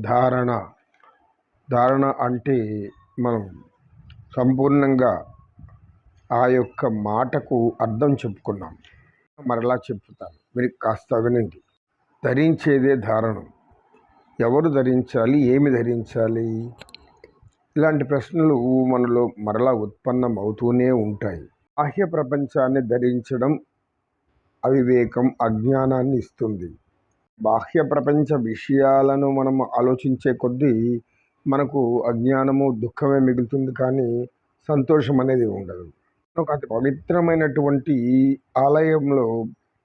ధారణ. ధారణ అంటే మనం సంపూర్ణంగా ఆ యొక్క మాటకు అర్థం చెప్పుకున్నాం. మరలా చెప్తాను మీరు కాస్త వినండి. ధరించేదే ధారణం. ఎవరు ధరించాలి? ఏమి ధరించాలి? ఇలాంటి ప్రశ్నలు మనలో మరలా ఉత్పన్నం అవుతూనే ఉంటాయి. బాహ్య ప్రపంచాన్ని ధరించడం అవివేకం అజ్ఞానాన్ని ఇస్తుంది. బాహ్య ప్రపంచ విషయాలను మనం ఆలోచించే కొద్దీ మనకు అజ్ఞానము దుఃఖమే మిగులుతుంది కానీ సంతోషం అనేది ఉండదు. ఒక అతి పవిత్రమైనటువంటి ఆలయంలో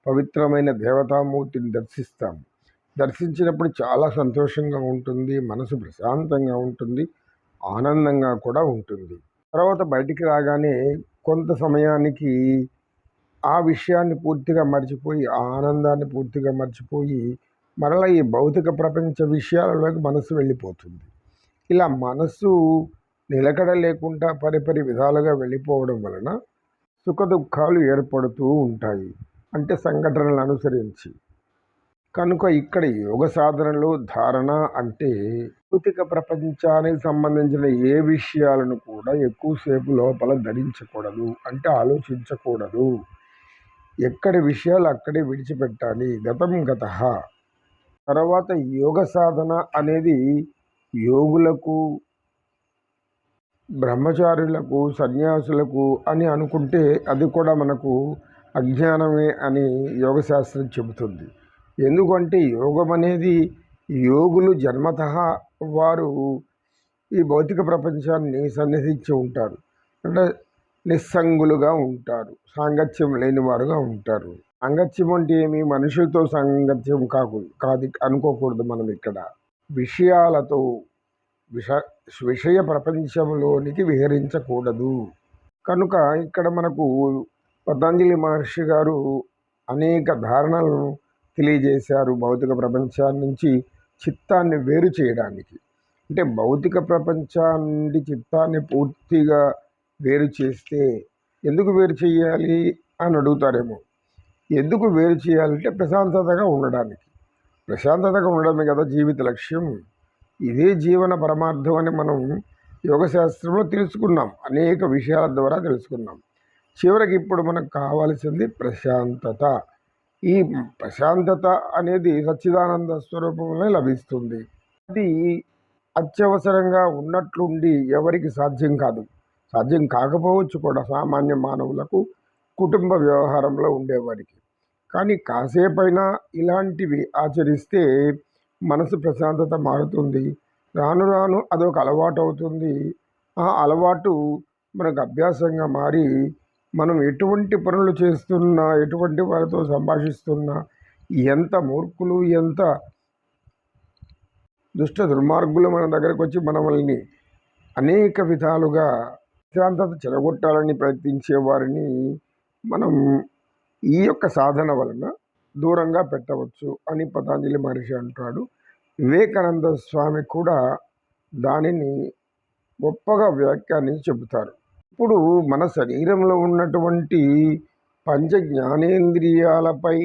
పవిత్రమైన దేవతామూర్తిని దర్శిస్తాం. దర్శించినప్పుడు చాలా సంతోషంగా ఉంటుంది మనసు ప్రశాంతంగా ఉంటుంది ఆనందంగా కూడా ఉంటుంది. తర్వాత బయటికి రాగానే కొంత సమయానికి ఆ విషయాన్ని పూర్తిగా మర్చిపోయి ఆ ఆనందాన్ని పూర్తిగా మర్చిపోయి మరలా ఈ భౌతిక ప్రపంచ విషయాలలోకి మనసు వెళ్ళిపోతుంది. ఇలా మనసు నిలకడ లేకుండా పరిపరి విధాలుగా వెళ్ళిపోవడం వలన సుఖ దుఃఖాలు ఏర్పడుతూ ఉంటాయి. అంటే సంఘటనలు అనుసరించి. కనుక ఇక్కడ యోగ సాధనలో ధారణ అంటే భౌతిక ప్రపంచానికి సంబంధించిన ఏ విషయాలను కూడా ఎక్కువసేపు లోపల ధరించకూడదు. అంటే ఆలోచించకూడదు. ఎక్కడి విషయాలు అక్కడే విడిచిపెట్టాలి. గతం గత. తర్వాత యోగ సాధన అనేది యోగులకు బ్రహ్మచారులకు సన్యాసులకు అని అనుకుంటే అది కూడా మనకు అజ్ఞానమే అని యోగశాస్త్రం చెబుతుంది. ఎందుకంటే యోగం అనేది యోగులు జన్మత వారు ఈ భౌతిక ప్రపంచాన్ని సన్నిధించి ఉంటారు. అంటే నిస్సంగులుగా ఉంటారు. సాంగత్యం లేని వారుగా ఉంటారు. సాంగత్యం అంటే ఏమి? మనుషులతో సాంగత్యం కాకు కాదు అనుకోకూడదు మనం ఇక్కడ. విషయాలతో విష విషయ ప్రపంచంలోనికి విహరించకూడదు. కనుక ఇక్కడ మనకు పతంజలి మహర్షి గారు అనేక ధారణలను తెలియజేశారు భౌతిక ప్రపంచాన్ని నుంచి చిత్తాన్ని వేరు చేయడానికి. అంటే భౌతిక ప్రపంచాన్ని చిత్తాన్ని పూర్తిగా వేరు చేస్తే ఎందుకు వేరు చేయాలి అని అడుగుతారేమో. ఎందుకు వేరు చేయాలంటే ప్రశాంతతగా ఉండడానికి. ప్రశాంతతగా ఉండడమే కదా జీవిత లక్ష్యం. ఇదే జీవన పరమార్థం అని మనం యోగశాస్త్రంలో తెలుసుకున్నాం. అనేక విషయాల ద్వారా తెలుసుకున్నాం. చివరికి ఇప్పుడు మనకు కావాల్సింది ప్రశాంతత. ఈ ప్రశాంతత అనేది సచ్చిదానంద స్వరూపంలో లభిస్తుంది. అది అత్యవసరంగా ఉన్నట్లుండి ఎవరికి సాధ్యం కాదు. సాధ్యం కాకపోవచ్చు కూడా సామాన్య మానవులకు కుటుంబ వ్యవహారంలో ఉండేవారికి కానీ కాసేపైనా ఇలాంటివి ఆచరిస్తే మనసు ప్రశాంతత మారుతుంది. రాను రాను అదొక అలవాటు అవుతుంది ఆ అలవాటు మనకు అభ్యాసంగా మారి మనం ఎటువంటి పనులు చేస్తున్నా ఎటువంటి వారితో సంభాషిస్తున్నా ఎంత మూర్ఖులు ఎంత దుష్ట దుర్మార్గులు మన దగ్గరకు వచ్చి మనల్ని అనేక విధాలుగా ప్రశాంతత చెడగొట్టాలని ప్రయత్నించే వారిని మనం ఈ యొక్క సాధన వలన దూరంగా పెట్టవచ్చు అని పతాంజలి మహర్షి అంటాడు. వివేకానంద స్వామి కూడా దానిని గొప్పగా వ్యాఖ్యానించి చెబుతారు. ఇప్పుడు మన శరీరంలో ఉన్నటువంటి పంచ జ్ఞానేంద్రియాలపై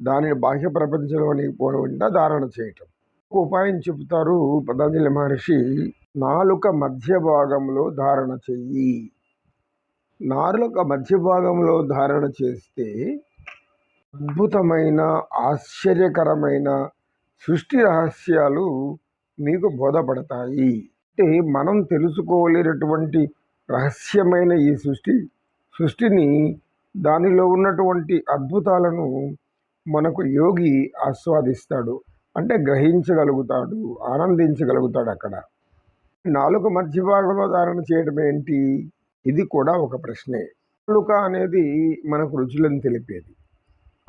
దానిని బాహ్య ప్రపంచంలోనికి పోకుండా ధారణ చేయటం. ఒక ఉపాయం చెబుతారు పతాంజలి మహర్షి. నాలుక మధ్య భాగంలో ధారణ చెయ్యి. నాలుక మధ్య భాగంలో ధారణ చేస్తే అద్భుతమైన ఆశ్చర్యకరమైన సృష్టి రహస్యాలు మీకు బోధపడతాయి. అంటే మనం తెలుసుకోలేనటువంటి రహస్యమైన ఈ సృష్టి సృష్టిని దానిలో ఉన్నటువంటి అద్భుతాలను మనకు యోగి ఆస్వాదిస్తాడు. అంటే గ్రహించగలుగుతాడు ఆనందించగలుగుతాడు అక్కడ. నాలుక మధ్య భాగంలో ధారణ చేయడం ఏంటి? ఇది కూడా ఒక ప్రశ్నే. నాలుక అనేది మనకు రుచులను తెలిపేది.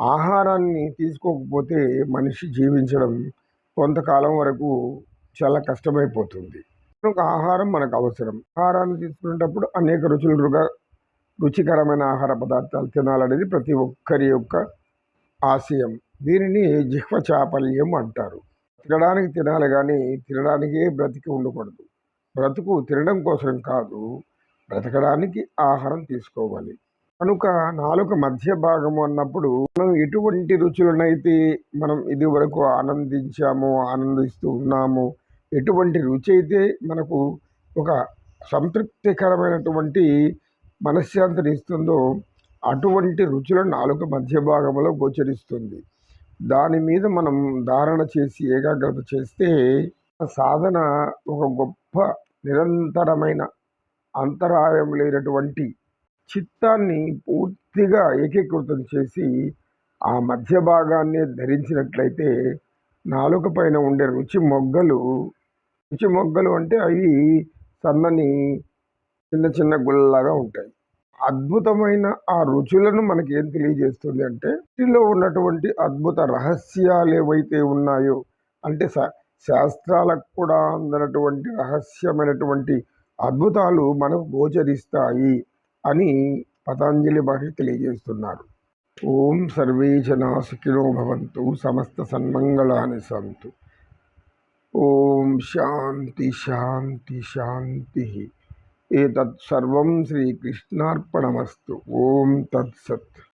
ఆహారాన్ని తీసుకోకపోతే మనిషి జీవించడం కొంతకాలం వరకు చాలా కష్టమైపోతుంది. ఒక ఆహారం మనకు అవసరం. ఆహారాన్ని తీసుకునేటప్పుడు అనేక రుచులుగా రుచికరమైన ఆహార పదార్థాలు తినాలనేది ప్రతి ఒక్కరి యొక్క ఆశయం. దీనిని జిహ్వ చాపల్యం అంటారు. తినడానికి తినాలి కానీ తినడానికే బ్రతికి ఉండకూడదు. బ్రతుకు తినడం కోసం కాదు బ్రతకడానికి ఆహారం తీసుకోవాలి. కనుక నాలుక మధ్య భాగము అన్నప్పుడు మనం ఎటువంటి రుచులనైతే మనం ఇది వరకు ఆనందించామో ఆనందిస్తూ ఉన్నామో ఎటువంటి రుచి అయితే మనకు ఒక సంతృప్తికరమైనటువంటి మనశ్శాంతిని ఇస్తుందో అటువంటి రుచులను నాలుక మధ్య భాగంలో గోచరిస్తుంది. దాని మీద మనం ధారణ చేసి ఏకాగ్రత చేస్తే సాధన ఒక గొప్ప నిరంతరమైన అంతరాయం లేనటువంటి చిత్తాన్ని పూర్తిగా ఏకీకృతం చేసి ఆ మధ్య భాగాన్ని ధరించినట్లయితే నాలుక పైన ఉండే రుచి మొగ్గలు రుచి మొగ్గలు అంటే అవి సన్నని చిన్న చిన్న గుల్లలాగా ఉంటాయి. అద్భుతమైన ఆ రుచులను మనకి ఏం తెలియజేస్తుంది అంటే వీటిలో ఉన్నటువంటి అద్భుత రహస్యాలు ఏవైతే ఉన్నాయో అంటే శాస్త్రాలకు కూడా అందనటువంటి రహస్యమైనటువంటి అద్భుతాలు మనకు గోచరిస్తాయి అని పతంజలి మహర్షి తెలియజేస్తున్నారు ఓం సర్వే జనా భవంతు సమస్త సన్మంగళాని సంతు. ఓం శాంతి శాంతి శాంతి. ఏతత్సర్వం శ్రీకృష్ణార్పణమస్తు. ఓం తత్సత్.